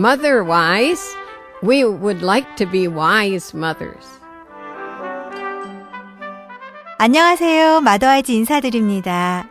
mother wise. We would like to be wise mothers. 안녕하세요. 마더아이즈 인사드립니다.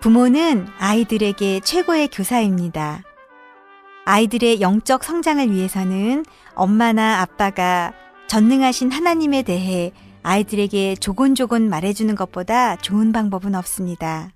부모는 아이들에게 최고의 교사입니다. 아이들의 영적 성장을 위해서는 엄마나 아빠가 전능하신 하나님에 대해 아이들에게 조곤조곤 말해주는 것보다 좋은 방법은 없습니다.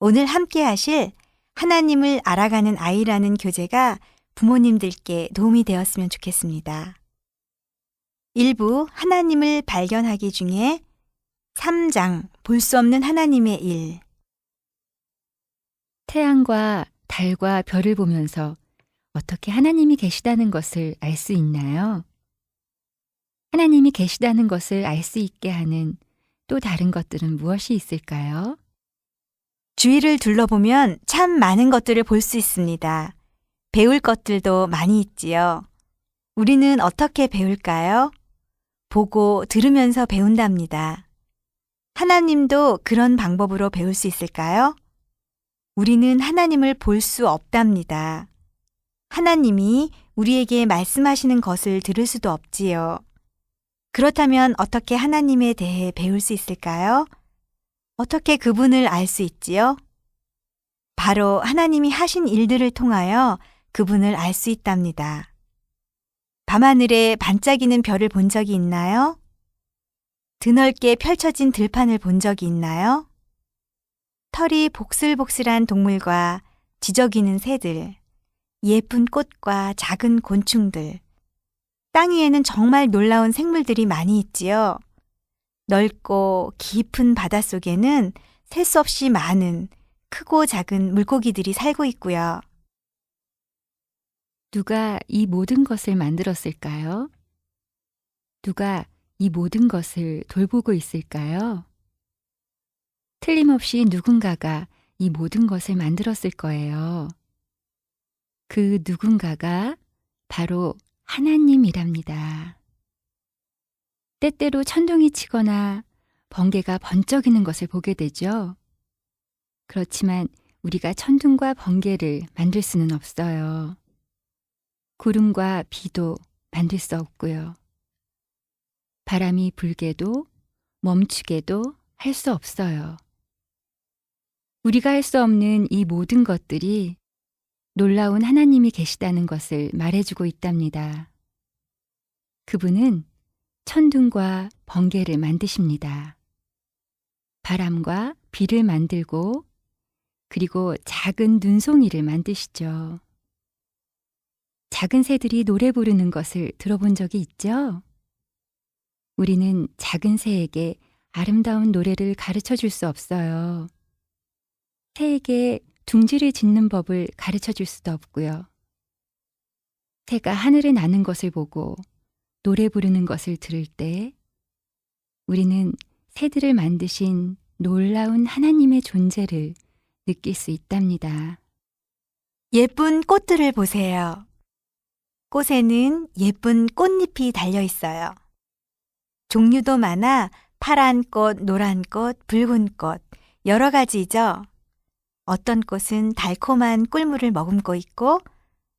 오늘 함께 하실 하나님을 알아가는 아이라는 교재가 부모님들께 도움이 되었으면 좋겠습니다. 일부 하나님을 발견하기 중에 3장 볼 수 없는 하나님의 일 태양과 달과 별을 보면서 어떻게 하나님이 계시다는 것을 알 수 있나요? 하나님이 계시다는 것을 알 수 있게 하는 또 다른 것들은 무엇이 있을까요? 주위를 둘러보면 참 많은 것들을 볼 수 있습니다. 배울 것들도 많이 있지요. 우리는 어떻게 배울까요? 보고 들으면서 배운답니다. 하나님도 그런 방법으로 배울 수 있을까요? 우리는 하나님을 볼 수 없답니다. 하나님이 우리에게 말씀하시는 것을 들을 수도 없지요. 그렇다면 어떻게 하나님에 대해 배울 수 있을까요? 어떻게 그분을 알 수 있지요? 바로 하나님이 하신 일들을 통하여 그분을 알 수 있답니다. 밤하늘에 반짝이는 별을 본 적이 있나요? 드넓게 펼쳐진 들판을 본 적이 있나요? 털이 복슬복슬한 동물과 지저귀는 새들, 예쁜 꽃과 작은 곤충들, 땅 위에는 정말 놀라운 생물들이 많이 있지요. 넓고 깊은 바닷속에는 셀 수 없이 많은 크고 작은 물고기들이 살고 있고요. 누가 이 모든 것을 만들었을까요? 누가 이 모든 것을 돌보고 있을까요? 틀림없이 누군가가 이 모든 것을 만들었을 거예요. 그 누군가가 바로 하나님이랍니다. 때때로 천둥이 치거나 번개가 번쩍이는 것을 보게 되죠. 그렇지만 우리가 천둥과 번개를 만들 수는 없어요. 구름과 비도 만들 수 없고요. 바람이 불게도 멈추게도 할 수 없어요. 우리가 할 수 없는 이 모든 것들이 놀라운 하나님이 계시다는 것을 말해주고 있답니다. 그분은 천둥과 번개를 만드십니다. 바람과 비를 만들고 그리고 작은 눈송이를 만드시죠. 작은 새들이 노래 부르는 것을 들어본 적이 있죠? 우리는 작은 새에게 아름다운 노래를 가르쳐 줄 수 없어요. 새에게 둥지를 짓는 법을 가르쳐 줄 수도 없고요. 새가 하늘에 나는 것을 보고 노래 부르는 것을 들을 때 우리는 새들을 만드신 놀라운 하나님의 존재를 느낄 수 있답니다. 예쁜 꽃들을 보세요. 꽃에는 예쁜 꽃잎이 달려 있어요. 종류도 많아 파란 꽃, 노란 꽃, 붉은 꽃, 여러 가지죠. 어떤 꽃은 달콤한 꿀물을 머금고 있고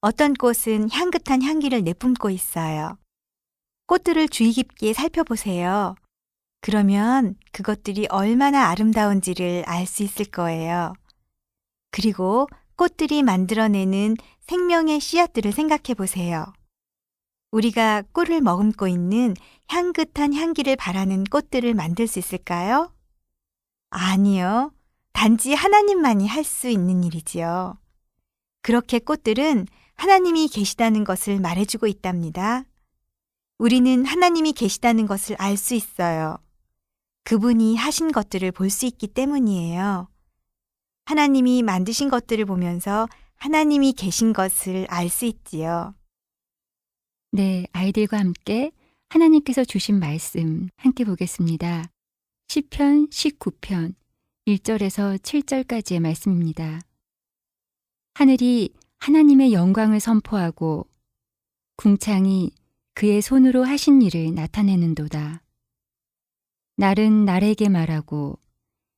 어떤 꽃은 향긋한 향기를 내뿜고 있어요. 꽃들을 주의 깊게 살펴보세요. 그러면 그것들이 얼마나 아름다운지를 알 수 있을 거예요. 그리고 꽃들이 만들어내는 생명의 씨앗들을 생각해 보세요. 우리가 꿀을 머금고 있는 향긋한 향기를 바라는 꽃들을 만들 수 있을까요? 아니요. 단지 하나님만이 할 수 있는 일이지요. 그렇게 꽃들은 하나님이 계시다는 것을 말해주고 있답니다. 우리는 하나님이 계시다는 것을 알 수 있어요. 그분이 하신 것들을 볼 수 있기 때문이에요. 하나님이 만드신 것들을 보면서 하나님이 계신 것을 알 수 있지요. 네, 아이들과 함께 하나님께서 주신 말씀 함께 보겠습니다. 시편 19편 1절에서 7절까지의 말씀입니다. 하늘이 하나님의 영광을 선포하고 궁창이 그의 손으로 하신 일을 나타내는도다. 날은 날에게 말하고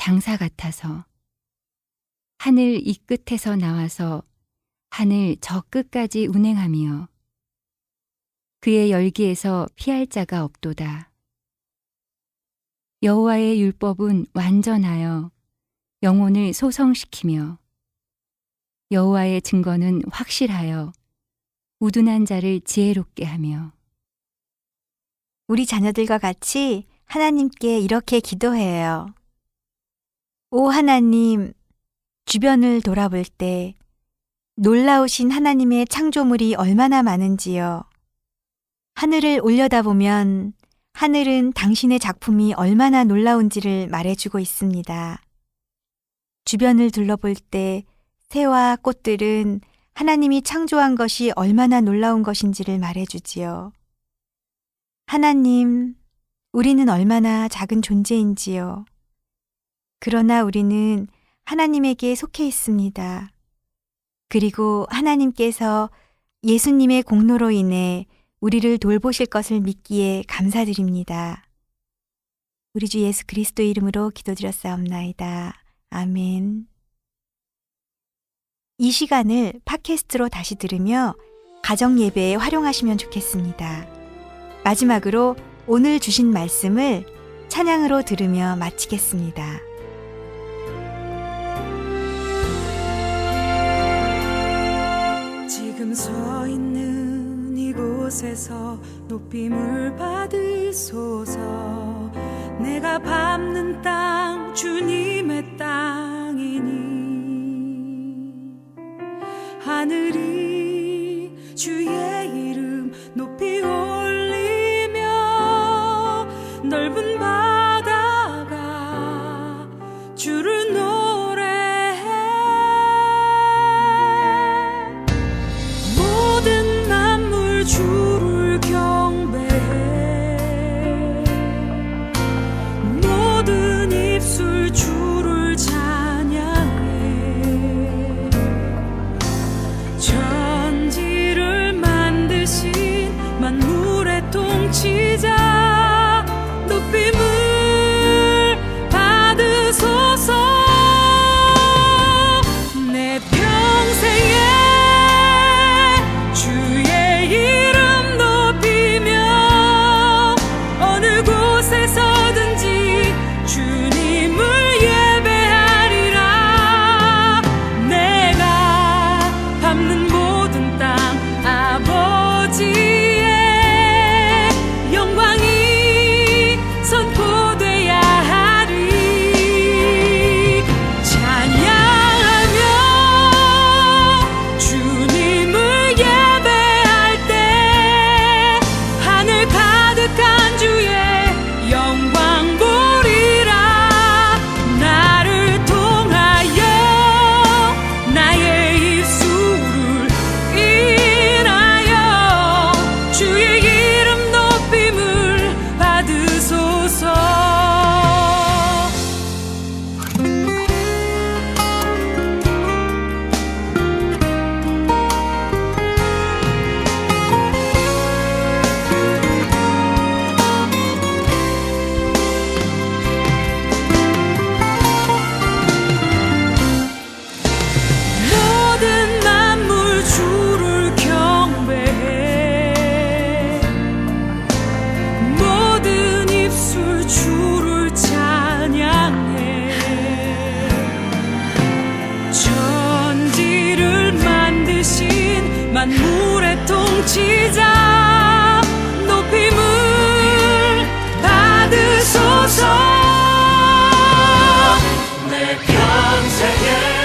장사 같아서 하늘 이 끝에서 나와서 하늘 저 끝까지 운행하며 그의 열기에서 피할 자가 없도다. 여호와의 율법은 완전하여 영혼을 소성시키며 여호와의 증거는 확실하여 우둔한 자를 지혜롭게 하며 우리 자녀들과 같이 하나님께 이렇게 기도해요. 오 하나님, 주변을 돌아볼 때 놀라우신 하나님의 창조물이 얼마나 많은지요. 하늘을 올려다보면 하늘은 당신의 작품이 얼마나 놀라운지를 말해주고 있습니다. 주변을 둘러볼 때 새와 꽃들은 하나님이 창조한 것이 얼마나 놀라운 것인지를 말해주지요. 하나님, 우리는 얼마나 작은 존재인지요. 그러나 우리는 하나님에게 속해 있습니다. 그리고 하나님께서 예수님의 공로로 인해 우리를 돌보실 것을 믿기에 감사드립니다. 우리 주 예수 그리스도 이름으로 기도드렸사옵나이다. 아멘. 이 시간을 팟캐스트로 다시 들으며 가정 예배에 활용하시면 좋겠습니다. 마지막으로 오늘 주신 말씀을 찬양으로 들으며 마치겠습니다. 지금 서 있는 이곳에서 높임을 받으소서. 내가 밟는 땅 주님의 땅이니. 하늘이 주의 만 만물의 통치자. 높임을 받으소서. 내 평생에